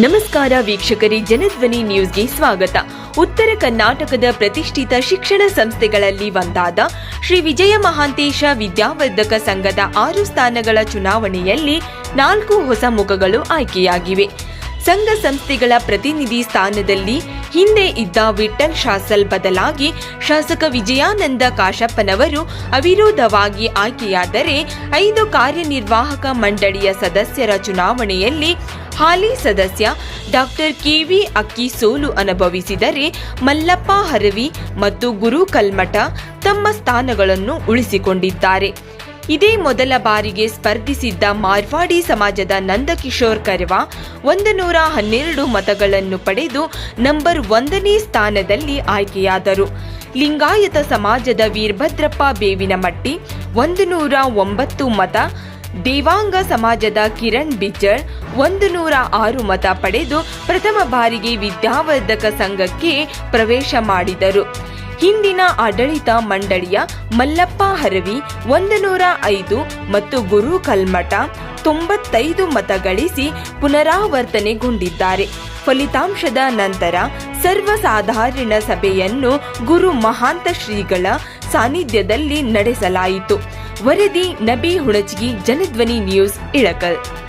ನಮಸ್ಕಾರ ವೀಕ್ಷಕರಿ, ಜನಧ್ವನಿ ನ್ಯೂಸ್ಗೆ ಸ್ವಾಗತ. ಉತ್ತರ ಕರ್ನಾಟಕದ ಪ್ರತಿಷ್ಠಿತ ಶಿಕ್ಷಣ ಸಂಸ್ಥೆಗಳಲ್ಲಿ ಒಂದಾದ ಶ್ರೀ ವಿಜಯ ಮಹಾಂತೇಶ ವಿದ್ಯಾವರ್ಧಕ ಸಂಘದ ಆರು ಸ್ಥಾನಗಳ ಚುನಾವಣೆಯಲ್ಲಿ ನಾಲ್ಕು ಹೊಸ ಮುಖಗಳು ಆಯ್ಕೆಯಾಗಿವೆ. ಸಂಘ ಸಂಸ್ಥೆಗಳ ಪ್ರತಿನಿಧಿ ಸ್ಥಾನದಲ್ಲಿ ಹಿಂದೆ ಇದ್ದ ವಿಠಲ್ ಶಾಸಲ್ ಬದಲಾಗಿ ಶಾಸಕ ವಿಜಯಾನಂದ ಕಾಶಪ್ಪನವರು ಅವಿರೋಧವಾಗಿ ಆಯ್ಕೆಯಾದರೆ ಐದು ಕಾರ್ಯನಿರ್ವಾಹಕ ಮಂಡಳಿಯ ಸದಸ್ಯರ ಚುನಾವಣೆಯಲ್ಲಿ ಹಾಲಿ ಸದಸ್ಯ ಡಾಕ್ಟರ್ ಕೆವಿ ಅಕ್ಕಿ ಸೋಲು ಅನುಭವಿಸಿದರೆ ಮಲ್ಲಪ್ಪ ಹರವಿ ಮತ್ತು ಗುರು ಕಲ್ಮಠ ತಮ್ಮ ಸ್ಥಾನಗಳನ್ನು ಉಳಿಸಿಕೊಂಡಿದ್ದಾರೆ. ಇದೇ ಮೊದಲ ಬಾರಿಗೆ ಸ್ಪರ್ಧಿಸಿದ್ದ ಮಾರ್ವಾಡಿ ಸಮಾಜದ ನಂದಕಿಶೋರ್ ಕರ್ವಾ ಒಂದು ನೂರ ಹನ್ನೆರಡು ಮತಗಳನ್ನು ಪಡೆದು ನಂಬರ್ ಒಂದನೇ ಸ್ಥಾನದಲ್ಲಿ ಆಯ್ಕೆಯಾದರು. ಲಿಂಗಾಯತ ಸಮಾಜದ ವೀರಭದ್ರಪ್ಪ ಬೇವಿನಮಟ್ಟಿ ಒಂದು ನೂರ ಒಂಬತ್ತು ಮತ ದೇವಾಂಗ ಸಮಾಜದ ಕಿರಣ್ ಬಿಜ್ಜರ್ ಒಂದು ನೂರ ಆರು ಮತ ಪಡೆದು ಪ್ರಥಮ ಬಾರಿಗೆ ವಿದ್ಯಾವರ್ಧಕ ಸಂಘಕ್ಕೆ ಪ್ರವೇಶ ಮಾಡಿದರು. ಹಿಂದಿನ ಆಡಳಿತ ಮಂಡಳಿಯ ಮಲ್ಲಪ್ಪ ಹರವಿ ಒಂದು ನೂರ ಐದು ಮತ್ತು ಗುರು ಕಲ್ಮಠ ತೊಂಬತ್ತೈದು ಮತಗಳಿಸಿ ಪುನರಾವರ್ತನೆಗೊಂಡಿದ್ದಾರೆ. ಫಲಿತಾಂಶದ ನಂತರ ಸರ್ವಸಾಧಾರಣ ಸಭೆಯನ್ನು ಗುರು ಮಹಾಂತ ಶ್ರೀಗಳ ಸಾನ್ನಿಧ್ಯದಲ್ಲಿ ನಡೆಸಲಾಯಿತು. ವರದಿ ನಬಿ ಹುಣಚಗಿ, ಜನಧ್ವನಿ ನ್ಯೂಸ್, ಇಳಕಲ್.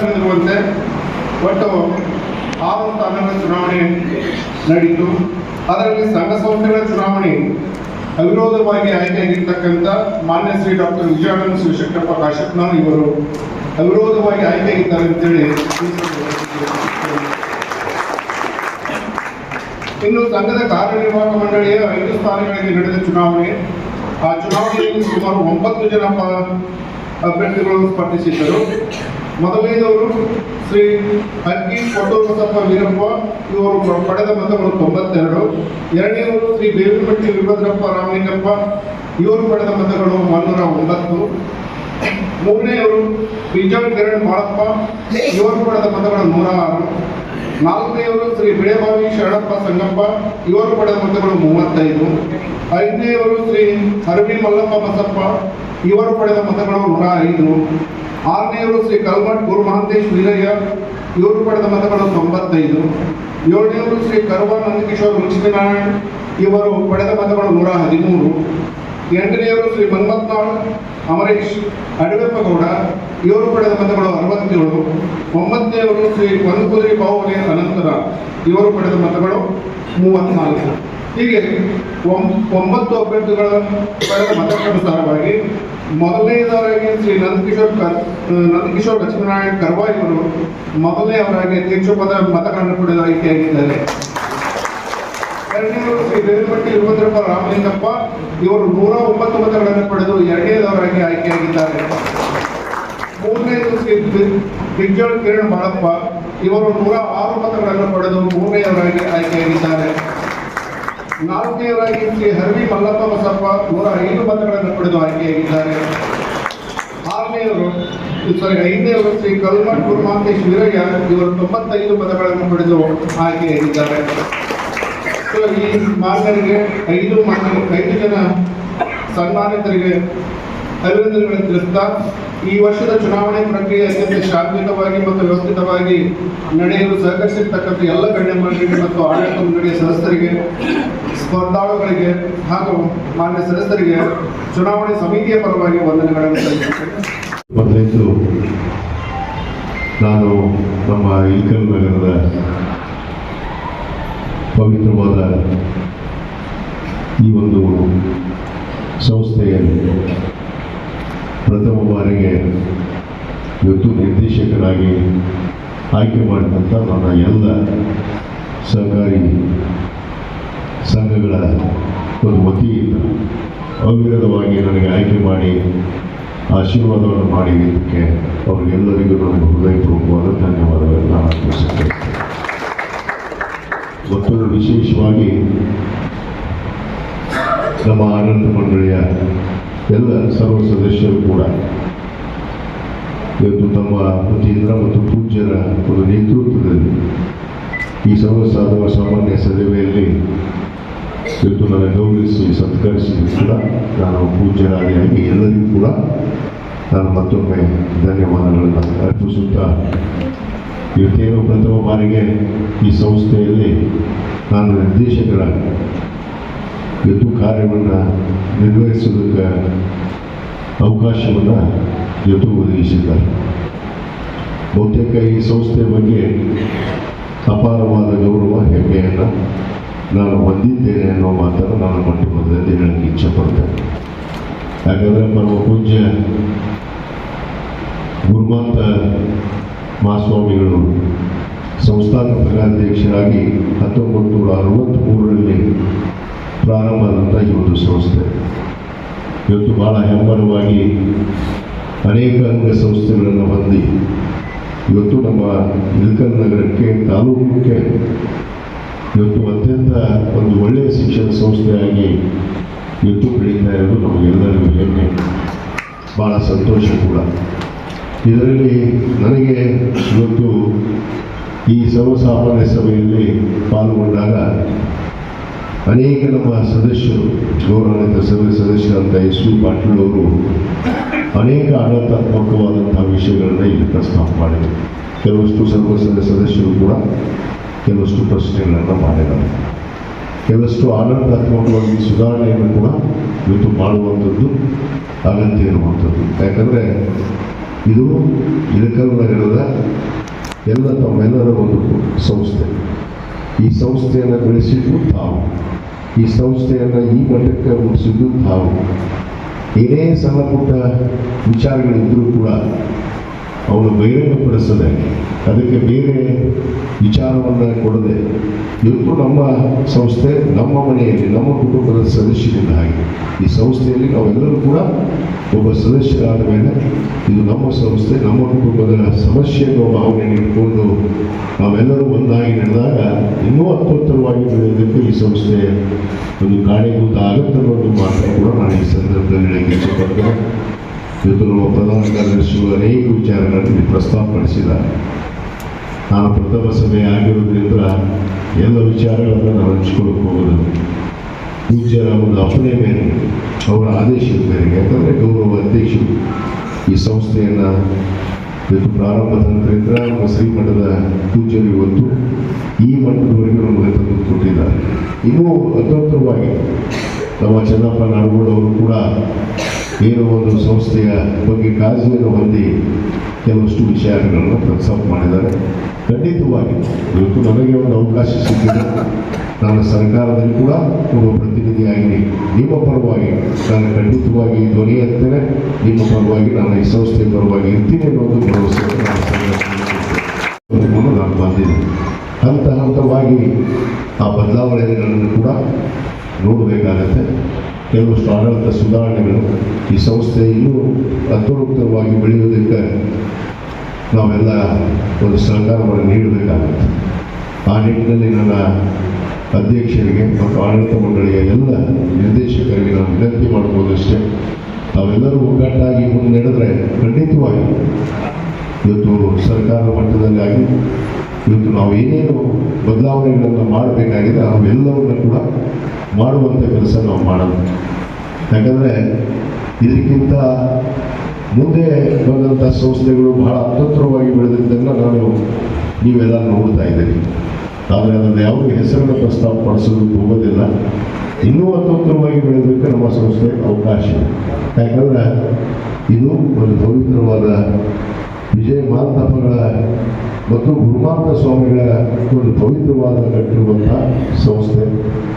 ತಿಳಿದಿರುವಂತೆ ಒಟ್ಟು ಆರು ತಾಲೂಕಿನ ಚುನಾವಣೆ ನಡೆಯಿತು. ಅದರಲ್ಲಿ ಸಂಘ ಸಂಸ್ಥೆಗಳ ಚುನಾವಣೆ ಅವಿರೋಧವಾಗಿ ಆಯ್ಕೆಯಾಗಿರ್ತಕ್ಕಂಥ ಮಾನ್ಯ ಶ್ರೀ ಡಾಕ್ಟರ್ ವಿಜಯಾನಂದ ಶಿವಶಂಕರಪ್ಪ ಕಾಶ್ಯಪ್ನವರು ಇವರು ಅವಿರೋಧವಾಗಿ ಆಯ್ಕೆಯಾಗಿದ್ದಾರೆ ಅಂತೇಳಿ ಇನ್ನು ಸಂಘದ ಕಾರ್ಯನಿರ್ವಾಹಕ ಮಂಡಳಿಯ ಐದು ಸ್ಥಾನಗಳಿಗೆ ನಡೆದ ಚುನಾವಣೆ. ಆ ಚುನಾವಣೆಯಲ್ಲಿ ಸುಮಾರು ಒಂಬತ್ತು ಜನ ಅಭ್ಯರ್ಥಿಗಳು ಸ್ಪರ್ಧಿಸಿದ್ದರು. ಮೊದಲನೇದವರು ಶ್ರೀ ಅಕ್ಕಿ ಬಸಪ್ಪ ವೀರಪ್ಪ, ಇವರು ಪಡೆದ ಮತಗಳು ತೊಂಬತ್ತೆರಡು. ಎರಡನೇವರು ಶ್ರೀ ಬೇವಿನಮಟ್ಟಿ ವೀರಭದ್ರಪ್ಪ ರಾಮಲಿಂಗಪ್ಪ, ಇವರು ಪಡೆದ ಮತಗಳು ಮುನ್ನೂರ ಒಂಬತ್ತು. ಮೂರನೆಯವರು ಬಿಜಾಳ್ ಕಿರಣ್ ಬಾಳಪ್ಪ, ಇವರು ಪಡೆದ ಮತಗಳು ನೂರ ಆರು. ನಾಲ್ಕನೆಯವರು ಶ್ರೀ ಬಿಳೆಬಾವಿ ಶರಣಪ್ಪ ಸಂಗಪ್ಪ, ಇವರು ಪಡೆದ ಮತಗಳು ಮೂವತ್ತೈದು. ಐದನೆಯವರು ಶ್ರೀ ಅರವಿ ಮಲ್ಲಪ್ಪ ಬಸಪ್ಪ ಇವರು ಪಡೆದ ಮತಗಳು ನೂರ ಐದು. ಆರನೆಯವರು ಶ್ರೀ ಕಲ್ಮಠ್ ಗುರು ಮಹಾಂತೇಶ್ ವೀರಯ್ಯ, ಇವರು ಪಡೆದ ಮತಗಳು ತೊಂಬತ್ತೈದು. ಏಳನೆಯವರು ಶ್ರೀ ಕರ್ವಾ ನಂದಕಿಶೋರ್ ಲಕ್ಷ್ಮೀನಾರಾಯಣ್, ಇವರು ಪಡೆದ ಮತಗಳು ನೂರ ಹದಿಮೂರು. ಎಂಟನೆಯವರು ಶ್ರೀ ಮನ್ಮತ್ನಾಳ್ ಅಮರೇಶ್ ಅಡವೆಪ್ಪಗೌಡ, ಇವರು ಪಡೆದ ಮತಗಳು ಅರವತ್ತೇಳು. ಒಂಬತ್ತನೆಯವರು ಶ್ರೀ ಕೊಂದಕುದುರಿ ಬಾಹುಬಲಿ ಅನಂತರ, ಇವರು ಪಡೆದ ಮತಗಳು ಮೂವತ್ನಾಲ್ಕು. ಹೀಗೆ ಒಂಬತ್ತು ಅಭ್ಯರ್ಥಿಗಳ ಪಡೆದ ಮತಕ್ಕನುಸಾರವಾಗಿ ಮೊದಲನೇದವರಾಗಿ ಶ್ರೀ ನಂದಕಿಶೋರ್ ಕರ್ ನಂದಕಿಶೋರ್ ಲಕ್ಷ್ಮೀನಾರಾಯಣ್ ಅವರು ಮೊದಲನೇ ಅವರಾಗಿ ಅಧ್ಯಕ್ಷ ಪದ ಮತಗಳನ್ನು ಪಡೆದು ಆಯ್ಕೆಯಾಗಿದ್ದಾರೆ. ಎರಡನೇವರು ಶ್ರೀ ಬೇವಿನಪಟ್ಟಿ ವೀರಭದ್ರಪ್ಪ ರಾಮಲಿಂಗಪ್ಪ, ಇವರು ನೂರ ಒಂಬತ್ತು ಮತಗಳನ್ನು ಪಡೆದು ಎರಡನೇದವರಾಗಿ ಆಯ್ಕೆಯಾಗಿದ್ದಾರೆ. ಮೂರನೇದು ಶ್ರೀ ಬಿಜ್ಜಳ್ ಕಿರಣ್ ಬಾಳಪ್ಪ, ಇವರು ನೂರ ಆರು ಮತಗಳನ್ನು ಪಡೆದು ಮೂರನೆಯವರಾಗಿ ಆಯ್ಕೆಯಾಗಿದ್ದಾರೆ ನಾಲ್ಕನೆಯವರಾಗಿ ಶ್ರೀ ಹರವಿ ಮಲ್ಲಪ್ಪ ಬಸಪ್ಪ ನೂರ ಐದು ಮತಗಳನ್ನು ಪಡೆದು ಆಯ್ಕೆಯಾಗಿದ್ದಾರೆ. ಆರನೆಯವರು ಸಾರಿ ಐದನೇವರು ಶ್ರೀ ಕಲ್ಮಠ್ ಗುರುಮಾಂತೇಶ್ ವೀರಯ್ಯ ಇವರು ತೊಂಬತ್ತೈದು ಮತಗಳನ್ನು ಪಡೆದು ಆಯ್ಕೆಯಾಗಿದ್ದಾರೆ. ಈ ಮಾನ್ಯರಿಗೆ, ಐದು ಮಾನ್ಯ, ಐದು ಜನ ಸನ್ಮಾನಿತರಿಗೆ ಅಭಿನಂದನೆಗಳನ್ನು ತಿಳಿಸ್ತಾ, ಈ ವರ್ಷದ ಚುನಾವಣೆ ಪ್ರಕ್ರಿಯೆ ಅತ್ಯಂತ ಶಾಂತಿಯುತವಾಗಿ ಮತ್ತು ವ್ಯವಸ್ಥಿತವಾಗಿ ನಡೆಯಲು ಸಹಕರಿಸಿರ್ತಕ್ಕಂಥ ಎಲ್ಲ ಗಣ್ಯಮಾನ್ಯರಿಗೆ ಮತ್ತು ಆಡಳಿತ ಮಂಡಳಿಯ ಸದಸ್ಯರಿಗೆ, ಸ್ಪರ್ಧಾಳುಗಳಿಗೆ ಹಾಗೂ ಮಾನ್ಯ ಸದಸ್ಯರಿಗೆ ಚುನಾವಣೆ ಸಮಿತಿಯ ಪರವಾಗಿ ವಂದನೆಗಳನ್ನು ಸಲ್ಲಿಸುತ್ತೇನೆ. ನಾನು ನಮ್ಮ ಇಲ್ಕಲ್ ನಗರದ ಪವಿತ್ರವಾದ ಈ ಒಂದು ಸಂಸ್ಥೆಯಲ್ಲಿ ಪ್ರಥಮ ಬಾರಿಗೆ ಇವತ್ತು ನಿರ್ದೇಶಕರಾಗಿ ಆಯ್ಕೆ ಮಾಡಿದಂಥ ನನ್ನ ಎಲ್ಲ ಸಹಕಾರಿ ಸಂಘಗಳ ಒಂದು ವತಿಯಿಂದ ಅವಿರತವಾಗಿ ನನಗೆ ಆಯ್ಕೆ ಮಾಡಿ ಆಶೀರ್ವಾದವನ್ನು ಮಾಡಿದ್ದಕ್ಕೆ ಅವರಿಗೆಲ್ಲರಿಗೂ ನನಗೆ ಹೃದಯಪೂರ್ವಕವಾದ ಧನ್ಯವಾದಗಳನ್ನು ಅರ್ಪಿಸುತ್ತೇನೆ ಮತ್ತೊಂದು ವಿಶೇಷವಾಗಿ ನಮ್ಮ ಆಡಳಿತ ಮಂಡಳಿಯ ಎಲ್ಲ ಸರ್ವ ಸದಸ್ಯರು ಕೂಡ ಇವತ್ತು ತಮ್ಮ ವತಿಯಿಂದ ಮತ್ತು ಪೂಜ್ಯರ ಒಂದು ನೇತೃತ್ವದಲ್ಲಿ ಈ ಸರ್ವ ಸಾಧವ ಸಾಮಾನ್ಯ ಸಭೆಯಲ್ಲಿ ಇವತ್ತು ನನ್ನ ಗೌರವಿಸಿ ಸತ್ಕರಿಸಿದ ಕೂಡ ನಾನು ಪೂಜ್ಯರಾದಿಯಾಗಿ ಎಲ್ಲರಿಗೂ ಕೂಡ ನಾನು ಮತ್ತೊಮ್ಮೆ ಧನ್ಯವಾದಗಳನ್ನು ಅರ್ಪಿಸುತ್ತಾ ಇವತ್ತೇನು ಪ್ರಥಮ ಬಾರಿಗೆ ಈ ಸಂಸ್ಥೆಯಲ್ಲಿ ನಾನು ನಿರ್ದೇಶಕರಾಗಿ ಇವತ್ತು ಕಾರ್ಯವನ್ನು ನಿರ್ವಹಿಸೋದಕ್ಕೆ ಅವಕಾಶವನ್ನು ಇವತ್ತು ಒದಗಿಸಿದ್ದಾರೆ. ಬಹುತೇಕ ಈ ಸಂಸ್ಥೆ ಬಗ್ಗೆ ಅಪಾರವಾದ ಗೌರವ, ಹೆಮ್ಮೆಯನ್ನು ನಾನು ಹೊಂದಿದ್ದೇನೆ ಅನ್ನೋ ಮಾತನ್ನು ನಾನು ಮೊಟ್ಟ ಮೊದಲಲ್ಲಿ ಹೇಳಕ್ಕೆ ಇಚ್ಛೆಪಡ್ತೇನೆ ಯಾಕಂದರೆ ಪರಮ ಪೂಜ್ಯ ಗುರುಮಾತ ಮಹಾಸ್ವಾಮಿಗಳು ಸಂಸ್ಥಾಪಕ ಅಧ್ಯಕ್ಷರಾಗಿ ಹತ್ತೊಂಬತ್ತು ನೂರ ಅರವತ್ತ್ಮೂರರಲ್ಲಿ ಪ್ರಾರಂಭ ಆದಂಥ ಈ ಒಂದು ಸಂಸ್ಥೆ. ಇವತ್ತು ಭಾಳ ಹೆಮ್ಮರವಾಗಿ ಅನೇಕ ಅಂಗ ಸಂಸ್ಥೆಗಳನ್ನು ಹೊಂದಿ ಇವತ್ತು ನಮ್ಮ ಇಳಕಲ್ ನಗರಕ್ಕೆ, ತಾಲೂಕಿಗೆ ಇವತ್ತು ಅತ್ಯಂತ ಒಂದು ಒಳ್ಳೆಯ ಶಿಕ್ಷಣ ಸಂಸ್ಥೆಯಾಗಿ ಇವತ್ತು ಬೆಳೀತಾ ಇರೋದು ನಮಗೆಲ್ಲರಿಗೂ ಹೆಮ್ಮೆ ಭಾಳ ಸಂತೋಷ ಕೂಡ. ಇದರಲ್ಲಿ ನನಗೆ ಇವತ್ತು ಈ ಸರ್ವಸಾಮಾನ್ಯ ಸಭೆಯಲ್ಲಿ ಪಾಲ್ಗೊಂಡಾಗ ಅನೇಕ ನಮ್ಮ ಸದಸ್ಯರು, ಗೌರವಾನ್ವಿತ ಸಭೆ ಸದಸ್ಯರಂತ ಎಸ್ ವಿ ಪಾಟೀಲ್ ಅವರು ಅನೇಕ ಆಡಳಿತಾತ್ಮಕವಾದಂಥ ವಿಷಯಗಳನ್ನು ಇಲ್ಲಿ ಪ್ರಸ್ತಾಪ ಮಾಡಿದರು. ಕೆಲವಷ್ಟು ಸರ್ವ ಸದ- ಸದಸ್ಯರು ಕೂಡ ಕೆಲವಷ್ಟು ಪ್ರಶ್ನೆಗಳನ್ನು ಮಾಡಿದ್ದಾರೆ. ಕೆಲವಷ್ಟು ಆಡಳಿತಾತ್ಮಕವಾಗಿ ಸುಧಾರಣೆಯನ್ನು ಕೂಡ ಇವತ್ತು ಮಾಡುವಂಥದ್ದು ಅಗತ್ಯ ಇರುವಂಥದ್ದು. ಯಾಕಂದರೆ ಇದು ಇಳಕಲ್ ನಗರದ ಎಲ್ಲ ತಮ್ಮೆಲ್ಲರ ಒಂದು ಸಂಸ್ಥೆ. ಈ ಸಂಸ್ಥೆಯನ್ನು ಬೆಳೆಸಿದ್ದು ತಾವು. ಈ ಸಂಸ್ಥೆಯನ್ನು ಈ ಮಟ್ಟಕ್ಕೆ ಮುಗಿಸಿದ್ದು ತಾವು ಏನೇ ಸಣ್ಣ ಪುಟ್ಟ ವಿಚಾರಗಳಿದ್ದರೂ ಕೂಡ ಅವನು ಬಹಿರಂಗಪಡಿಸದೆ ಅದಕ್ಕೆ ಬೇರೆ ವಿಚಾರವನ್ನು ಕೊಡದೆ ಇವತ್ತು ನಮ್ಮ ಸಂಸ್ಥೆ, ನಮ್ಮ ಮನೆಯಲ್ಲಿ, ನಮ್ಮ ಕುಟುಂಬದ ಸದಸ್ಯರಿಂದ ಹಾಗೆ, ಈ ಸಂಸ್ಥೆಯಲ್ಲಿ ನಾವೆಲ್ಲರೂ ಕೂಡ ಒಬ್ಬ ಸದಸ್ಯರಾದ ಮೇಲೆ ಇದು ನಮ್ಮ ಸಂಸ್ಥೆ, ನಮ್ಮ ಕುಟುಂಬದ ಸಮಸ್ಯೆಯನ್ನು ಭಾವನೆ ಇಟ್ಕೊಂಡು ನಾವೆಲ್ಲರೂ ಒಂದಾಗಿ ನಡೆದಾಗ ಇನ್ನೂ ಅತ್ಯುತ್ತರವಾಗಿ ಈ ಸಂಸ್ಥೆ ಒಂದು ಕಾರ್ಯಭೂತ ಆಗುತ್ತೆ ಅನ್ನೋದು ಮಾತ್ರ ಕೂಡ ನಾನು ಈ ಸಂದರ್ಭದಲ್ಲಿ ಹೇಳಕ್ಕೆ ಇಷ್ಟಪಡ್ತೇನೆ ಇವತ್ತು ನಮ್ಮ ಪ್ರಧಾನ ಕಾರ್ಯದರ್ಶಿಗಳು ಅನೇಕ ವಿಚಾರಗಳಲ್ಲಿ ಪ್ರಸ್ತಾಪಪಡಿಸಿದ್ದಾರೆ. ನಾನು ಪ್ರಥಮ ಸಭೆ ಆಗಿರೋದ್ರಿಂದ ಎಲ್ಲ ವಿಚಾರಗಳನ್ನು ನಾನು ಹಂಚ್ಕೊಳ್ಳೋಕೆ ಹೋಗೋದು ಪೂಜ್ಯರ ಒಂದು ಅಪ್ಪಣೆ ಮೇಲೆ ಅವರ ಆದೇಶದ ಮೇರೆಗೆ, ಯಾಕಂದರೆ ಗೌರವ ಅಧ್ಯಕ್ಷರು ಈ ಸಂಸ್ಥೆಯನ್ನು ಇವತ್ತು ಪ್ರಾರಂಭದ ನಂತರದಿಂದ ನಮ್ಮ ಶ್ರೀಮಠದ ಪೂಜ್ಯರು ಇವತ್ತು ಈ ಮಟ್ಟದವರೆಗೂ ನಮಗೆ ತಂದು ಕೊಟ್ಟಿದ್ದಾರೆ. ಇನ್ನೂ ಅತ್ಯುತ್ತರವಾಗಿ ನಮ್ಮ ಚನ್ನಪ್ಪ ನಾಡಗೌಡ ಅವರು ಕೂಡ ಏನೋ ಒಂದು ಸಂಸ್ಥೆಯ ಬಗ್ಗೆ ಕಾಳಜಿಯನ್ನು ಹೊಂದಿ ಕೆಲವಷ್ಟು ವಿಚಾರಗಳನ್ನು ಪ್ರಸ್ತಾಪ ಮಾಡಿದ್ದಾರೆ. ಖಂಡಿತವಾಗಿ ಇವತ್ತು ನನಗೆ ಒಂದು ಅವಕಾಶ ಸಿಕ್ಕಿದೆ. ನಾನು ಸರ್ಕಾರದಲ್ಲಿ ಕೂಡ ಒಬ್ಬ ಪ್ರತಿನಿಧಿಯಾಗಿ ನಿಮ್ಮ ಪರವಾಗಿ ನಾನು ಖಂಡಿತವಾಗಿ ಧ್ವನಿ ಎತ್ತೇನೆ. ನಿಮ್ಮ ಪರವಾಗಿ ನಾನು ಈ ಸಂಸ್ಥೆಯ ಪರವಾಗಿ ಇರ್ತೀನಿ ಅನ್ನೋದು ಭರವಸೆ ನಾನು ಬಂದಿದೆ ಹಂತ ಹಂತವಾಗಿ ಆ ಬದಲಾವಣೆಗಳನ್ನು ಕೂಡ ನೋಡಬೇಕಾಗತ್ತೆ. ಕೆಲವಷ್ಟು ಆಡಳಿತ ಸುಧಾರಣೆಗಳು ಈ ಸಂಸ್ಥೆ ಇನ್ನೂ ಅತ್ಯುತ್ತಮವಾಗಿ ಬೆಳೆಯೋದಕ್ಕೆ ನಾವೆಲ್ಲ ಒಂದು ಸಹಕಾರವನ್ನು ನೀಡಬೇಕಾಗುತ್ತೆ. ಆ ನಿಟ್ಟಿನಲ್ಲಿ ನನ್ನ ಅಧ್ಯಕ್ಷರಿಗೆ ಮತ್ತು ಆಡಳಿತ ಮಂಡಳಿಯ ಎಲ್ಲ ನಿರ್ದೇಶಕರಿಗೆ ನಾನು ವಿನಂತಿ ಮಾಡ್ಬೋದಷ್ಟೇ ತಾವೆಲ್ಲರೂ ಒಗ್ಗಟ್ಟಾಗಿ ಮುಂದೆ ನಡೆದ್ರೆ ಖಂಡಿತವಾಗಿ ಇವತ್ತು ಸರ್ಕಾರ ಮಟ್ಟದಲ್ಲಿ ಆಗಿ ಇವತ್ತು ನಾವು ಏನೇನು ಬದಲಾವಣೆಗಳನ್ನು ಮಾಡಬೇಕಾಗಿದೆ, ಅವೆಲ್ಲವನ್ನು ಕೂಡ ಮಾಡುವಂಥ ಕೆಲಸ ನಾವು ಮಾಡೋದು. ಯಾಕಂದರೆ ಇದಕ್ಕಿಂತ ಮುಂದೆ ಬಂದಂಥ ಸಂಸ್ಥೆಗಳು ಬಹಳ ಅತಂತ್ರವಾಗಿ ಬೆಳೆದಿದ್ದನ್ನು ನಾನು ನೀವೆಲ್ಲ ನೋಡ್ತಾ ಇದ್ದೀನಿ ಆದರೆ ಅದನ್ನು ಯಾವುದೇ ಹೆಸರನ್ನು ಪ್ರಸ್ತಾಪ ಪಡಿಸೋದಕ್ಕೆ ಹೋಗೋದಿಲ್ಲ. ಇನ್ನೂ ಅತಂತ್ರವಾಗಿ ಬೆಳೆದಕ್ಕೆ ನಮ್ಮ ಸಂಸ್ಥೆ ಅವಕಾಶ. ಯಾಕಂದರೆ ಇದು ಒಂದು ಪವಿತ್ರವಾದ ವಿಜಯ ಮಾಂತಪ್ಪಗಳ ಮತ್ತು ಗುರುಮಾಂತ ಸ್ವಾಮಿಗಳ ಒಂದು ಪವಿತ್ರವಾದ ಕಟ್ಟಿರುವಂಥ ಸಂಸ್ಥೆ.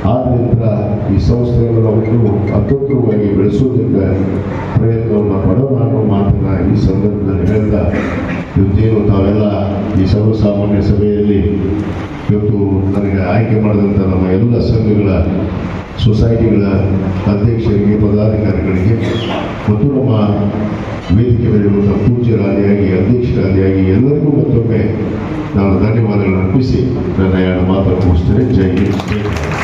ಆದ್ದರಿಂದ ಈ ಸಂಸ್ಥೆಯನ್ನು ನಾವು ಬೆಳೆಸೋದಕ್ಕೆ ಪ್ರಯತ್ನವನ್ನು ಪಡೋಣ ಮಾತನ್ನ ಈ ಸಂದರ್ಭದಲ್ಲಿ ಹೇಳ್ತಾ ಇವತ್ತೇನು ತಾವೆಲ್ಲ ಈ ಸರ್ವಸಾಮಾನ್ಯ ಸಭೆಯಲ್ಲಿ ಇವತ್ತು ನನಗೆ ಆಯ್ಕೆ ಮಾಡಿದಂಥ ನಮ್ಮ ಎಲ್ಲ ಸಂಘಗಳ ಸೊಸೈಟಿಗಳ ಅಧ್ಯಕ್ಷರಿಗೆ, ಪದಾಧಿಕಾರಿಗಳಿಗೆ ಮತ್ತು ನಮ್ಮ ವೇದಿಕೆ ಮೇಲಿರುವಂಥ ಪೂಜ್ಯರಾದಿಯಾಗಿ ಅಧ್ಯಕ್ಷರಾದಿಯಾಗಿ ಎಲ್ಲರಿಗೂ ಮತ್ತೊಮ್ಮೆ ನಾನು ಧನ್ಯವಾದಗಳನ್ನು ಅರ್ಪಿಸಿ ನನ್ನ ಎರಡು ಮಾತನ್ನು ಮುಗಿಸ್ತೇನೆ ಜೈ ಹಿಂದ್.